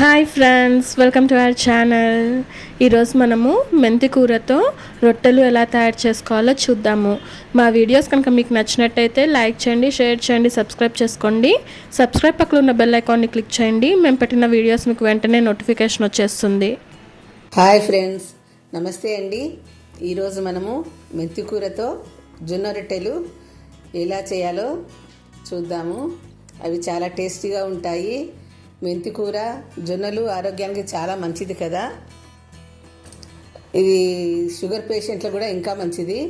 Hi friends welcome to our channel ఈరోజు మనము మెంతి కూరతో రొట్టెలు ఎలా తయారు చేసుకోవాలో చూద్దాము. మా వీడియోస్ కనుక మీకు నచ్చినట్టయితే లైక్ చేయండి షేర్ చేయండి సబ్స్క్రైబ్ చేసుకోండి. సబ్స్క్రైబ్ పక్కన ఉన్న బెల్ ఐకాన్ని క్లిక్ చేయండి. మేము పెట్టిన వీడియోస్ మీకు వెంటనే నోటిఫికేషన్ వచ్చేస్తుంది. హాయ్ ఫ్రెండ్స్ నమస్తే అండి. ఈరోజు మనము మెంతి కూరతో జొన్న రొట్టెలు ఎలా చేయాలో చూద్దాము. అవి చాలా టేస్టీగా ఉంటాయి. మెంతి కూర జొన్నలు ఆరోగ్యానికి చాలా మంచిది కదా. ఇది షుగర్ పేషెంట్లు కూడా ఇంకా మంచిది.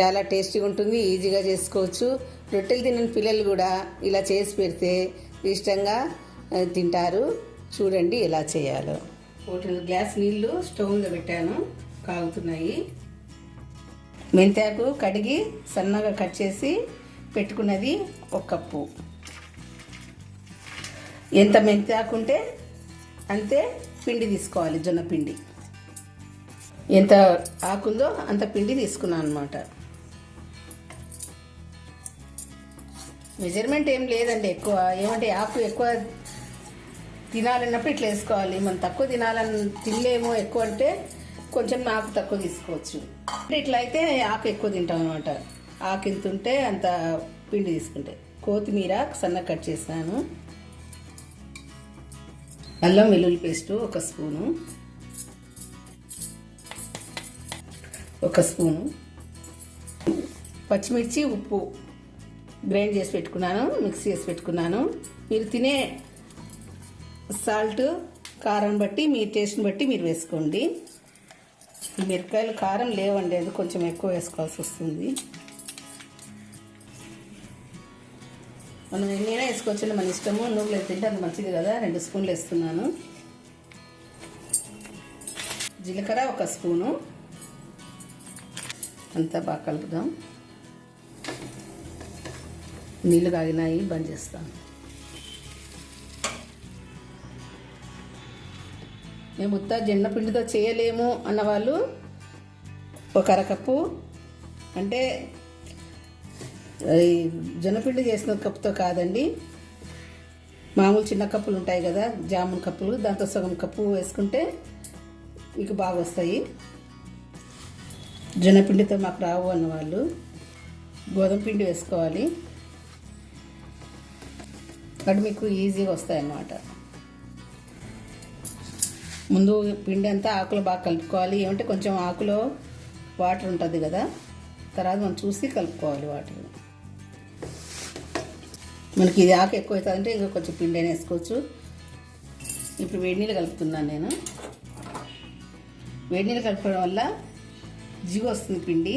చాలా టేస్టీగా ఉంటుంది ఈజీగా చేసుకోవచ్చు. రొట్టెలు తినని పిల్లలు కూడా ఇలా చేసి పెడితే ఇష్టంగా తింటారు. చూడండి ఎలా చేయాలో. ఒకటి గ్లాస్ నీళ్ళు స్టవ్ మీద పెట్టాను కాగుతున్నాయి. మెంతాకు కడిగి సన్నగా కట్ చేసి పెట్టుకున్నది ఒక కప్పు. ఎంత మెంతాకు అంతే పిండి తీసుకోవాలి జొన్న పిండి. ఎంత ఆకుందో అంత పిండి తీసుకున్నాను అనమాట మెజర్మెంట్ ఏం లేదండి ఎక్కువ. ఏమంటే ఆకు ఎక్కువ తినాలన్నప్పుడు ఇట్లా వేసుకోవాలి. మనం తక్కువ తినాలని తినలేము ఎక్కువ అంటే కొంచెం ఆకు తక్కువ తీసుకోవచ్చు. అంటే ఇట్లా అయితే ఆకు ఎక్కువ తింటాం అనమాట ఆకు ఇంత ఉంటే అంత పిండి తీసుకుంటే. కొత్తిమీర సన్న కట్ చేసాను అల్లం వెల్లుల్లి పేస్ట్ ఒక స్పూను. ఒక స్పూను. పచ్చిమిర్చి ఉప్పు గ్రైండ్ చేసి పెట్టుకున్నాను మిక్స్ చేసి పెట్టుకున్నాను. మీరు తినే సాల్ట్ కారం బట్టి మీ టేస్ట్ని బట్టి మీరు వేసుకోండి. మిరపకాయలు కారం లేవండి అది కొంచెం ఎక్కువ వేసుకోవాల్సి వస్తుంది. మనం ఎన్నైనా వేసుకోవచ్చు మన ఇష్టము నువ్వులు తింటే అది మంచిది కదా రెండు స్పూన్లు వేస్తున్నాను. జీలకర్ర ఒక స్పూను. అంతా బాగా కలుపుదాం. నీళ్ళు కాగినాయి బంద్ చేస్తాను. మేము ఉత్త జొన్న పిండితో చేయలేము అన్న వాళ్ళు ఒక అరకప్పు. అంటే జొన్నపిండి చేసిన కప్పుతో కాదండి. మామూలు చిన్న కప్పులు ఉంటాయి కదా జామున్ కప్పులు దాంతో సగం కప్పు వేసుకుంటే మీకు బాగా వస్తాయి. జొన్నపిండితో మాకు రావు అన్న వాళ్ళు గోధుమ పిండి వేసుకోవాలి. అక్కడ మీకు ఈజీగా వస్తాయి అన్నమాట ముందు పిండి అంతా ఆకులు బాగా కలుపుకోవాలి. ఏమంటే కొంచెం ఆకులో వాటర్ ఉంటుంది కదా తర్వాత మనం చూసి కలుపుకోవాలి వాటర్ మనకి ఇది ఆకు ఎక్కువ అవుతుంది అంటే ఇంకా కొంచెం పిండి అయినా వేసుకోవచ్చు. ఇప్పుడు వేడి నీళ్ళు కలుపుతున్నాను నేను. వేడి నీళ్ళు కలపడం వల్ల జిగు వస్తుంది పిండి.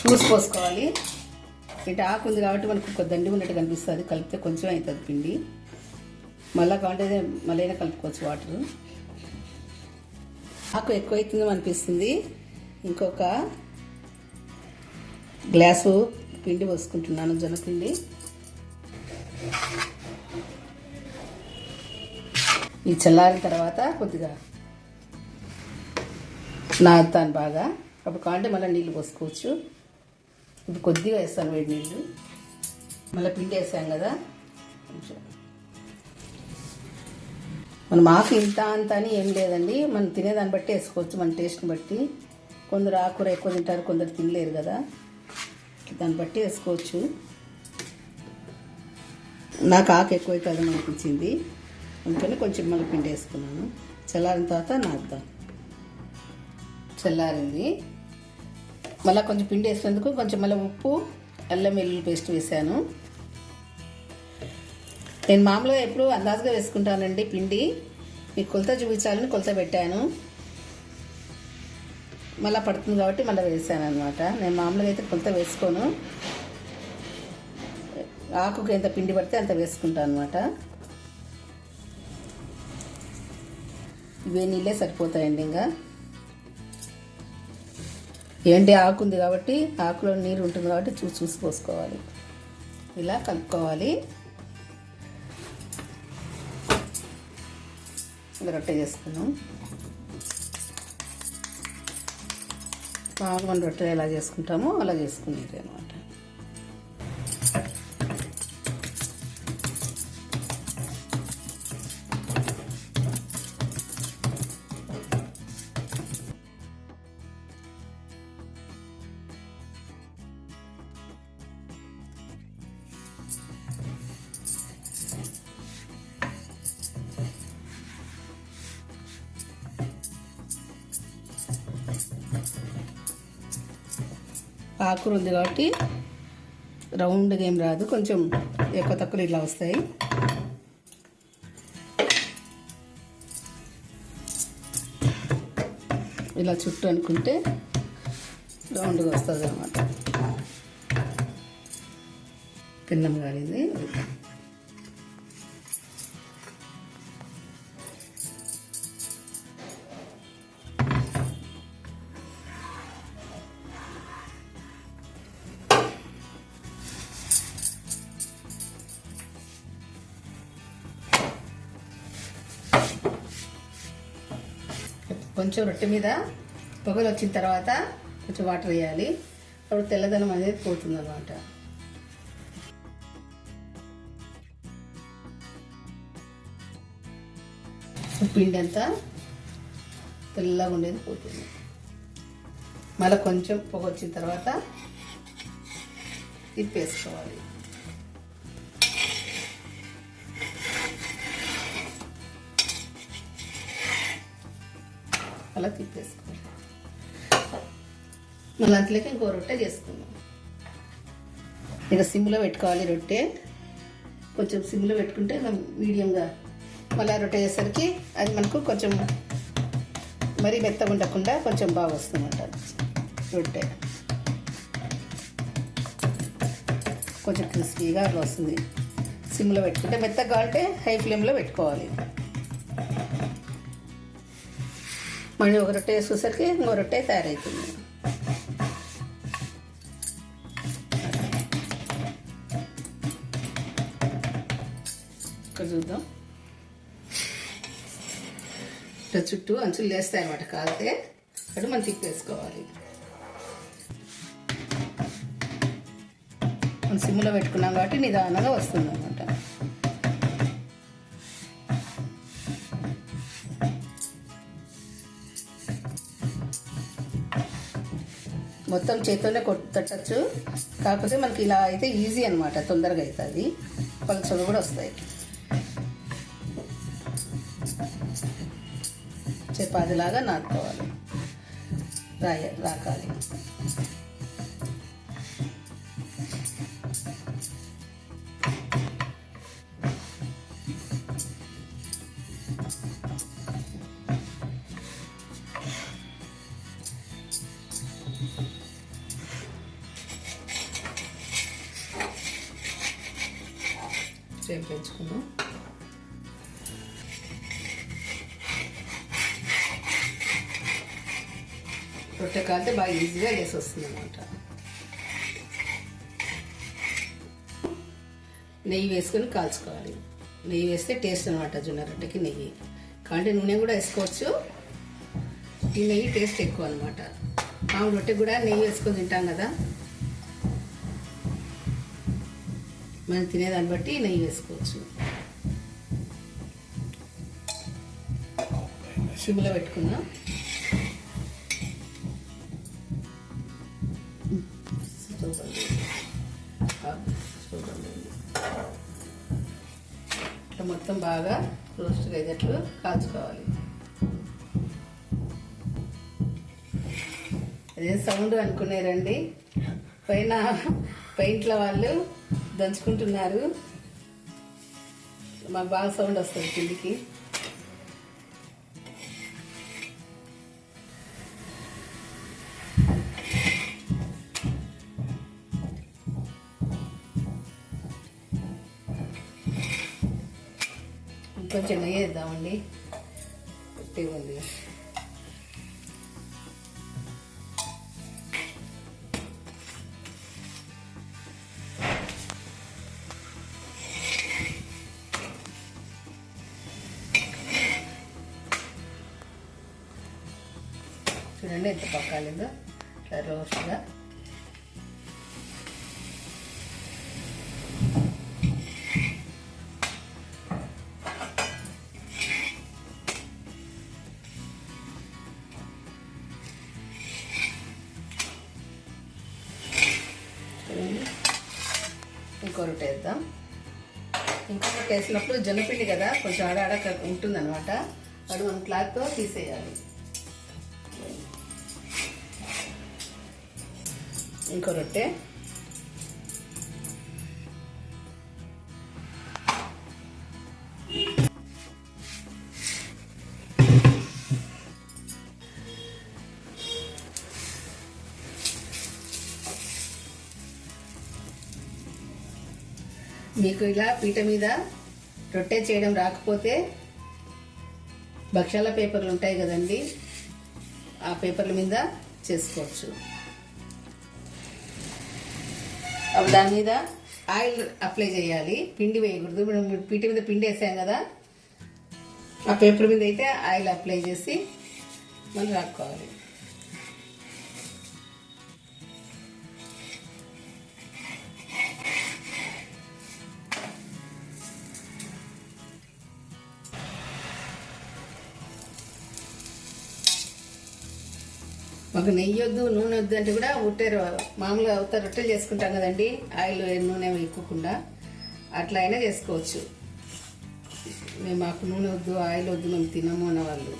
చూసి పోసుకోవాలి. ఇటు ఆకు ఉంది కాబట్టి మనకు ఒక దండి ఉన్నట్టు కనిపిస్తుంది. కలిపితే కొంచెం అవుతుంది పిండి. మళ్ళీ కావాలంటే మళ్ళీ అయినా కలుపుకోవచ్చు వాటర్. ఆకు ఎక్కువ అవుతుందో అనిపిస్తుంది. ఇంకొక గ్లాసు పిండి పోసుకుంటున్నాను జొన్న పిండి ఈ చల్లారిన తర్వాత కొద్దిగా నాగుతాను బాగా. అప్పుడు కావాలంటే మళ్ళీ నీళ్ళు పోసుకోవచ్చు. ఇప్పుడు కొద్దిగా వేస్తాను వేడి నీళ్ళు. మళ్ళీ పిండి వేసాం కదా. మనం ఆకు ఇంత అంత అని ఏం లేదండి. మనం తినేదాన్ని బట్టి వేసుకోవచ్చు మన టేస్ట్ని బట్టి. కొందరు ఆకుకూర ఎక్కువ తింటారు కొందరు తినలేరు కదా. దాన్ని బట్టి వేసుకోవచ్చు. నాకు ఆకు ఎక్కువ అవుతుంది అనిపించింది. అందుకని కొంచెం మళ్ళీ పిండి వేసుకున్నాను. చల్లారిన తర్వాత నాటుదాం చల్లారింది. మళ్ళీ కొంచెం పిండి వేసినందుకు కొంచెం మళ్ళీ ఉప్పు అల్లం వెల్లుల్లి పేస్ట్ వేసాను. నేను మామూలుగా ఎప్పుడు అందాజుగా వేసుకుంటానండి పిండి. మీకు కొలత చూపించాలని కొలత పెట్టాను. మళ్ళీ పడుతుంది కాబట్టి మళ్ళీ వేసాను అనమాట నేను మామూలుగా అయితే కొంత వేసుకోను. ఆకుకి ఎంత పిండి పడితే అంత వేసుకుంటాను అనమాట ఇవే నీళ్ళే సరిపోతాయండి ఇంకా. ఏంటి ఆకు ఉంది కాబట్టి ఆకులో నీరు ఉంటుంది కాబట్టి చూసి చూసి పోసుకోవాలి. ఇలా కలుపుకోవాలి. రొట్టె చేసుకున్నాం. మామూలు రొట్టెలు ఎలా చేసుకుంటామో అలా చేసుకునేది అనమాట ఆకుర ఉంది కాబట్టి రౌండ్గా ఏం రాదు. కొంచెం ఎక్కువ తక్కువ ఇట్లా వస్తాయి. ఇలా చుట్టూ అనుకుంటే రౌండ్గా వస్తుంది అన్నమాట పిన్నం కాలింది కొంచెం రొట్టె మీద పొగలు వచ్చిన తర్వాత కొంచెం వాటర్ వేయాలి. అప్పుడు తెల్లదనం అనేది పోతుంది అనమాట పిండి అంతా తెల్లగా ఉండేది పోతుంది. మళ్ళీ కొంచెం పొగ వచ్చిన తర్వాత తిప్పేసుకోవాలి. అలా తిప్పేసుకోవాలి మళ్ళీ అంతలోకి ఇంకో రొట్టె చేసుకుందాం. ఇక సిమ్లో పెట్టుకోవాలి రొట్టె. కొంచెం సిమ్లో పెట్టుకుంటే మనం మీడియంగా మళ్ళీ ఆ రొట్టె చేసరికి అది మనకు కొంచెం మరీ మెత్తగా ఉండకుండా కొంచెం బాగా వస్తుందన్నమాట రొట్టె. కొంచెం క్రిస్పీగా అట్లా వస్తుంది. సిమ్లో పెట్టుకుంటే మెత్తగా కావాలంటే హై ఫ్లేమ్లో పెట్టుకోవాలి. మళ్ళీ ఒక రొట్టె వేసేసరికి ఇంకో రొట్టె తయారవుతుంది ఇక్కడ చూద్దాం. ఇట్లా చుట్టూ అంచులు లేస్తాయి అన్నమాట కాలితే. అక్కడ మనం తిప్పేసుకోవాలి మనం సిమ్లో పెట్టుకున్నాం కాబట్టి నిదానంగా వస్తుంది. మొత్తం చేతితోనే కొట్టు కాకపోతే మనకి ఇలా అయితే ఈజీ అనమాట తొందరగా అవుతుంది పలుచలు కూడా వస్తాయి. చపాతిలాగా నాటుకోవాలి. రాయ రాకాలి. పెంచుకుందాం రొట్టె కాలితే బాగా ఈజీగా వేసి వస్తుంది అనమాట నెయ్యి వేసుకొని కాల్చుకోవాలి. నెయ్యి వేస్తే టేస్ట్ అనమాట జొన్న రొట్టెకి నెయ్యి. కాబట్టి నూనె కూడా వేసుకోవచ్చు. ఈ నెయ్యి టేస్ట్ ఎక్కువ అనమాట మామూలు రొట్టె కూడా నెయ్యి వేసుకొని తింటాం కదా. మనం తినేదాన్ని బట్టి నెయ్యి వేసుకోవచ్చు. సిమ్లో పెట్టుకుందాం. ఇట్లా మొత్తం బాగా రోస్ట్ అయ్యేటట్లు కాల్చుకోవాలి. అదే సౌండ్ అనుకునేరండి పైన పెయింట్ల వాళ్ళు దంచుకుంటున్నారు. మాకు బాగా సౌండ్ వస్తుంది కిందికి. కొంచెం నెయ్యి వేద్దామండి. గట్టిగా ఉంది. చూడండి ఎంత పక్కాలేదో? ఇట్లా రోస్ట్గా. ఇంకొకటి వేద్దాం. ఇంకొకటి వేసినప్పుడు జొన్నపిండి కదా కొంచెం ఆడ ఆడ ఉంటుంది అనమాట అడు క్లాత్తో తీసేయాలి. ఇంకో రొట్టె మీకు ఇలా పీట మీద రొట్టె చేయడం రాకపోతే భక్షాల పేపర్లు ఉంటాయి కదండి ఆ పేపర్ల మీద చేసుకోవచ్చు. అప్పుడు దాని మీద ఆయిల్ అప్లై చేయాలి. పిండి వేయకూడదు. మనం పీట మీద పిండి వేసాం కదా ఆ పేపర్ మీద అయితే ఆయిల్ అప్లై చేసి మళ్ళీ రాక్కోవాలి మాకు నెయ్యి వద్దు నూనె వద్దు అంటే కూడా ఉట్టేరు మామూలుగా అవుతా రొట్టెలు చేసుకుంటాం కదండి. ఆయిల్ నూనె ఎక్కువకుండా అట్లా అయినా చేసుకోవచ్చు. మేము మాకు నూనె వద్దు ఆయిల్ వద్దు మేము తినము అన్న వాళ్ళు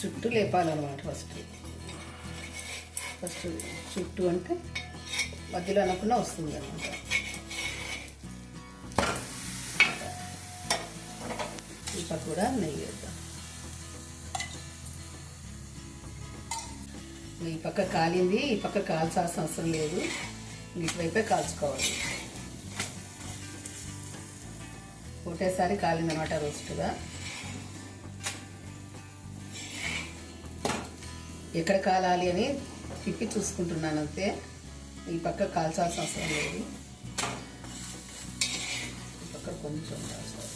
చుట్టూ లేపాలన్నమాట ఫస్ట్. ఫస్ట్ చుట్టూ అంటే మధ్యలో అనకుండా వస్తుంది అనమాట. ఇప్ప కూడా నెయ్యి వేద్దాం ఈ పక్క కాలింది ఈ పక్క కాల్చాల్సిన అవసరం లేదు. ఇటువైపే కాల్చుకోవాలి. ఒకటేసారి కాలిందనమాట రోస్ట్గా ఎక్కడ కాలాలి అని తిప్పి చూసుకుంటున్నాను అంతే. ఈ పక్క కాల్చాల్సిన అవసరం లేదు. ఈ పక్క కొంచెం కాల్చాలి.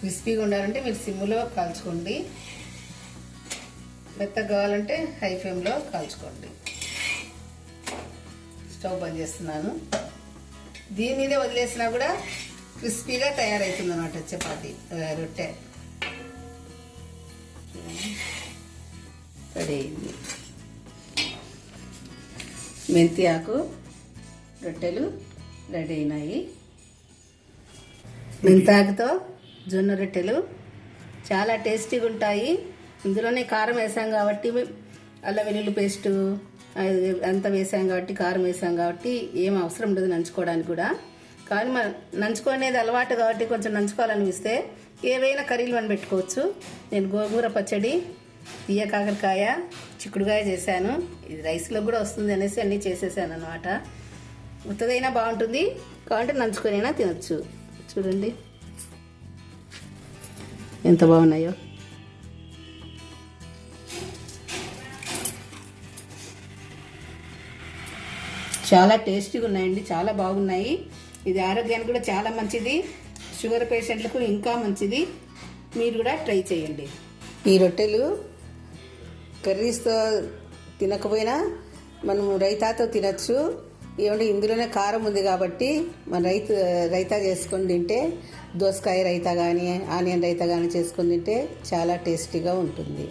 క్రిస్పీగా ఉండాలంటే మీరు సిమ్లో కాల్చుకోండి. మెత్తగా కావాలంటే హై ఫ్లేమ్లో కాల్చుకోండి. స్టవ్ బంద్ చేస్తున్నాను. దీని మీదే వదిలేసినా కూడా క్రిస్పీగా తయారవుతుంది అన్నమాట చపాతి రొట్టె. రెడీ అయింది. మెంతి ఆకు రొట్టెలు రెడీ అయినాయి. మెంతాకుతో జొన్న రొట్టెలు చాలా టేస్టీగా ఉంటాయి ఇందులోనే కారం వేసాం కాబట్టి అల్లం వెల్లుల్లి పేస్టు అది అంతా వేసాం కాబట్టి కారం వేసాం కాబట్టి ఏం అవసరం ఉండదు నంచుకోవడానికి కూడా. కానీ మనం నంచుకునేది అలవాటు కాబట్టి కొంచెం నంచుకోవాలనిపిస్తే ఏవైనా కర్రీలు మనం పెట్టుకోవచ్చు. నేను గోంగూర పచ్చడి తీయ కాకరకాయ చిక్కుడుకాయ చేశాను. ఇది రైస్లో కూడా వస్తుంది అనేసి అన్నీ చేసేసాను అనమాట ఉత్తదైనా బాగుంటుంది కాబట్టి నంచుకొనైనా తినచ్చు. చూడండి. ఎంత బాగున్నాయో. చాలా టేస్టీగా ఉన్నాయండి చాలా బాగున్నాయి. ఇది ఆరోగ్యానికి కూడా చాలా మంచిది. షుగర్ పేషెంట్లకు ఇంకా మంచిది. మీరు కూడా ట్రై చేయండి. ఈ రొట్టెలు కర్రీస్తో తినకపోయినా మనము రైతాతో తినచ్చు. ఏమంటే ఇందులోనే కారం ఉంది కాబట్టి మన రైతు రైతా చేసుకొని తింటే దోసకాయ రైతా కానీ ఆనియన్ రైతా కానీ చేసుకొని తింటే చాలా టేస్టీగా ఉంటుంది.